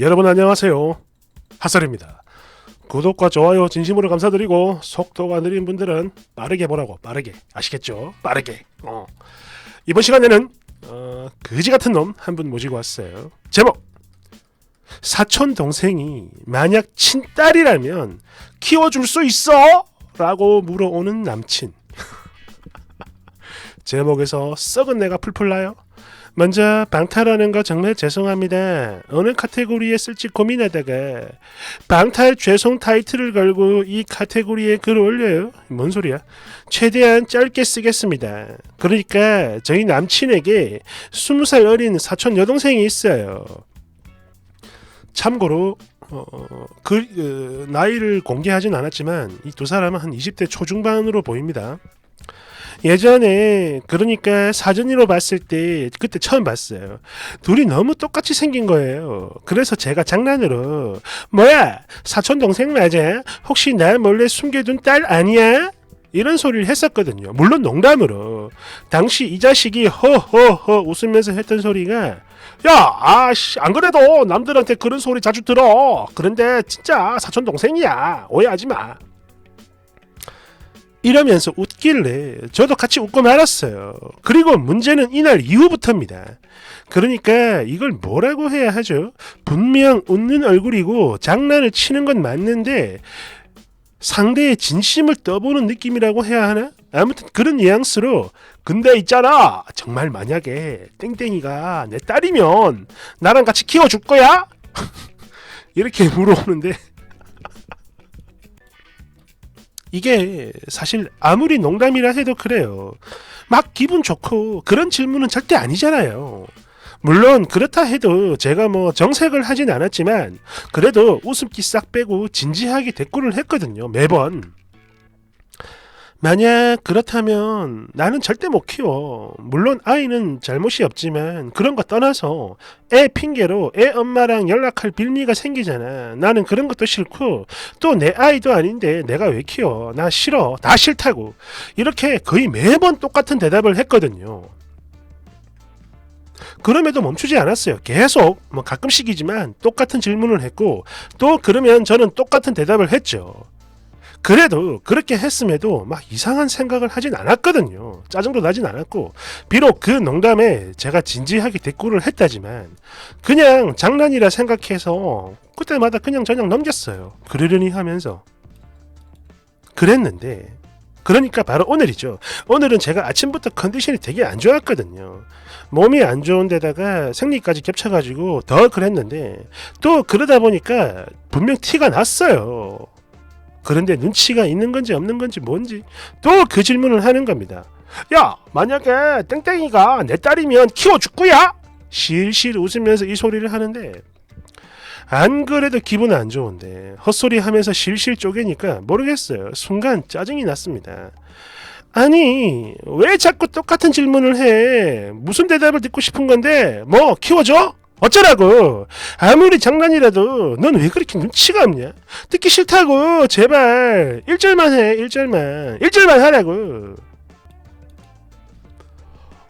여러분 안녕하세요. 핫설입니다. 구독과 좋아요 진심으로 감사드리고 속도가 느린 분들은 빠르게 보라고 빠르게 아시겠죠? 빠르게. 어. 이번 시간에는 어, 거지 같은 놈 한 분 모시고 왔어요. 제목 사촌 동생이 만약 친딸이라면 키워줄 수 있어? 라고 물어오는 남친. 제목에서 썩은 내가 풀풀 나요. 먼저 방탈하는 거 정말 죄송합니다. 어느 카테고리에 쓸지 고민하다가 방탈 죄송 타이틀을 걸고 이 카테고리에 글 올려요. 뭔 소리야? 최대한 짧게 쓰겠습니다. 그러니까 저희 남친에게 20살 어린 사촌 여동생이 있어요. 참고로 어, 그 어, 나이를 공개하진 않았지만 이 두 사람은 한 20대 초중반으로 보입니다. 예전에 그러니까 사전으로 봤을 때 그때 처음 봤어요. 둘이 너무 똑같이 생긴 거예요. 그래서 제가 장난으로 뭐야 사촌 동생 맞아? 혹시 날 몰래 숨겨둔 딸 아니야? 이런 소리를 했었거든요. 물론 농담으로. 당시 이 자식이 허허허 웃으면서 했던 소리가 야, 아씨, 안 그래도 남들한테 그런 소리 자주 들어. 그런데 진짜 사촌 동생이야. 오해하지 마. 이러면서 웃길래 저도 같이 웃고 말았어요. 그리고 문제는 이날 이후부터입니다. 그러니까 이걸 뭐라고 해야 하죠? 분명 웃는 얼굴이고 장난을 치는 건 맞는데 상대의 진심을 떠보는 느낌이라고 해야 하나? 아무튼 그런 뉘앙스로 근데 있잖아 정말 만약에 땡땡이가 내 딸이면 나랑 같이 키워줄 거야? 이렇게 물어오는데 이게 사실 아무리 농담이라 해도 그래요. 막 기분 좋고 그런 질문은 절대 아니잖아요. 물론 그렇다 해도 제가 뭐 정색을 하진 않았지만 그래도 웃음기 싹 빼고 진지하게 대꾸를 했거든요. 매번. 만약 그렇다면 나는 절대 못 키워. 물론 아이는 잘못이 없지만 그런 거 떠나서 애 핑계로 애 엄마랑 연락할 빌미가 생기잖아. 나는 그런 것도 싫고 또 내 아이도 아닌데 내가 왜 키워? 나 싫어. 다 싫다고. 이렇게 거의 매번 똑같은 대답을 했거든요. 그럼에도 멈추지 않았어요. 계속 뭐 가끔씩이지만 똑같은 질문을 했고 또 그러면 저는 똑같은 대답을 했죠. 그래도 그렇게 했음에도 막 이상한 생각을 하진 않았거든요. 짜증도 나진 않았고 비록 그 농담에 제가 진지하게 대꾸를 했다지만 그냥 장난이라 생각해서 그때마다 그냥 저냥 넘겼어요. 그러려니 하면서 그랬는데 그러니까 바로 오늘이죠. 오늘은 제가 아침부터 컨디션이 되게 안 좋았거든요. 몸이 안 좋은데다가 생리까지 겹쳐가지고 더 그랬는데 또 그러다 보니까 분명 티가 났어요. 그런데 눈치가 있는 건지 없는 건지 뭔지 또 그 질문을 하는 겁니다. 야, 만약에 땡땡이가 내 딸이면 키워줄 거야? 실실 웃으면서 이 소리를 하는데 안 그래도 기분 안 좋은데 헛소리 하면서 실실 쪼개니까 모르겠어요. 순간 짜증이 났습니다. 아니 왜 자꾸 똑같은 질문을 해? 무슨 대답을 듣고 싶은 건데 뭐 키워줘? 어쩌라고? 아무리 장난이라도 넌 왜 그렇게 눈치가 없냐? 듣기 싫다고 제발 1절만 해 1절만 1절만 하라고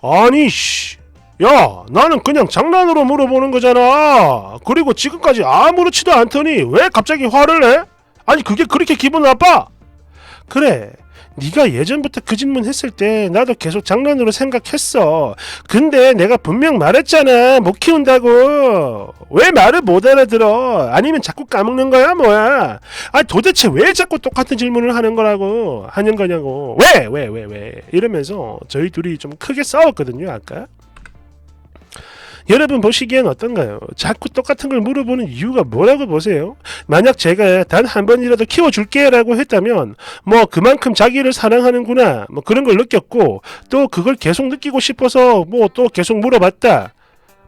아니 씨. 야 나는 그냥 장난으로 물어보는 거잖아 그리고 지금까지 아무렇지도 않더니 왜 갑자기 화를 내? 아니 그게 그렇게 기분 나빠? 그래 네가 예전부터 그 질문 했을 때 나도 계속 장난으로 생각했어. 근데 내가 분명 말했잖아. 못 키운다고. 왜 말을 못 알아들어? 아니면 자꾸 까먹는 거야? 뭐야? 아니 도대체 왜 자꾸 똑같은 질문을 하는 거라고? 하는 거냐고. 왜? 왜? 왜? 왜? 이러면서 저희 둘이 좀 크게 싸웠거든요, 아까. 여러분 보시기엔 어떤가요? 자꾸 똑같은 걸 물어보는 이유가 뭐라고 보세요? 만약 제가 단 한 번이라도 키워줄게 라고 했다면 뭐 그만큼 자기를 사랑하는구나 뭐 그런 걸 느꼈고 또 그걸 계속 느끼고 싶어서 뭐 또 계속 물어봤다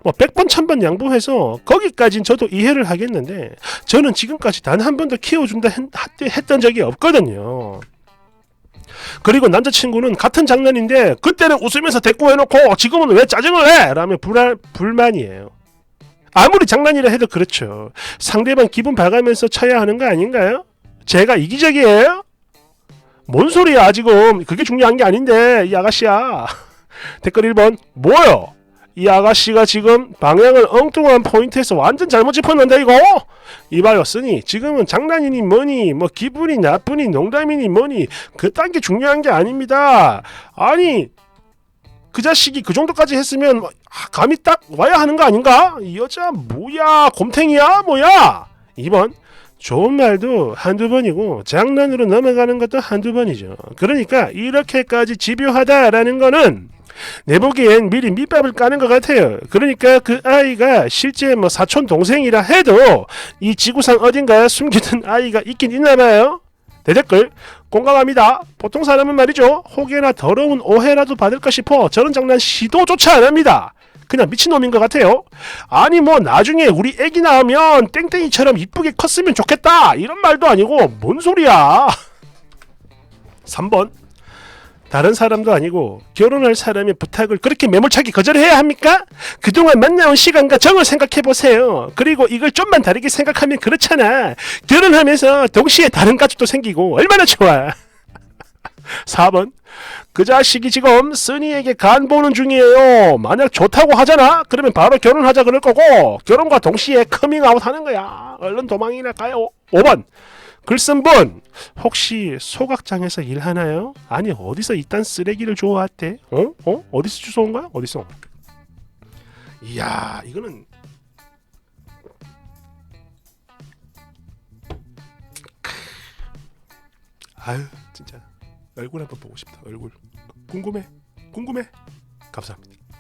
뭐 100번 1000번 양보해서 거기까진 저도 이해를 하겠는데 저는 지금까지 단 한 번도 키워준다 했, 했던 적이 없거든요 그리고 남자친구는 같은 장난인데 그때는 웃으면서 대꾸 해놓고 지금은 왜 짜증을 내? 라며 불안, 불만이에요. 아무리 장난이라 해도 그렇죠. 상대방 기분 봐가면서 쳐야 하는 거 아닌가요? 제가 이기적이에요? 뭔 소리야 지금 그게 중요한 게 아닌데 이 아가씨야 댓글 1번 뭐요? 이 아가씨가 지금 방향을 엉뚱한 포인트에서 완전 잘못 짚었는데 이거? 쓰니 지금은 장난이니 뭐니 뭐 기분이 나쁘니 농담이니 뭐니 그딴 게 중요한 게 아닙니다. 아니 그 자식이 그 정도까지 했으면 아, 감이 딱 와야 하는 거 아닌가? 이 여자 뭐야? 곰탱이야? 뭐야? 2번 좋은 말도 한두 번이고 장난으로 넘어가는 것도 한두 번이죠. 그러니까 이렇게까지 집요하다라는 거는 내 보기엔 미리 밑밥을 까는 것 같아요. 그러니까 그 아이가 실제 뭐 사촌 동생이라 해도 이 지구상 어딘가에 숨겨둔 아이가 있긴 있나 봐요. 대댓글 공감합니다. 보통 사람은 말이죠. 혹여나 더러운 오해라도 받을까 싶어 저런 장난 시도조차 안 합니다. 그냥 미친놈인 것 같아요. 아니 뭐 나중에 우리 애기 낳으면 땡땡이처럼 이쁘게 컸으면 좋겠다 이런 말도 아니고 뭔 소리야. 3번 다른 사람도 아니고 결혼할 사람의 부탁을 그렇게 매몰차게 거절해야 합니까? 그동안 만나온 시간과 정을 생각해 보세요. 그리고 이걸 좀만 다르게 생각하면 그렇잖아. 결혼하면서 동시에 다른 가족도 생기고 얼마나 좋아. 4번 그 자식이 지금 쓰니에게 간 보는 중이에요. 만약 좋다고 하잖아. 그러면 바로 결혼하자 그럴 거고 결혼과 동시에 커밍아웃 하는 거야. 얼른 도망이나 가요. 5번 글 쓴 분 혹시 소각장에서 일하나요? 아니 어디서 이딴 쓰레기를 주워왔대? 어? 어? 어디서 주워 온 거야? 어디서? 이야 이거는 아유 진짜 얼굴 한번 보고 싶다 얼굴 궁금해 궁금해 감사합니다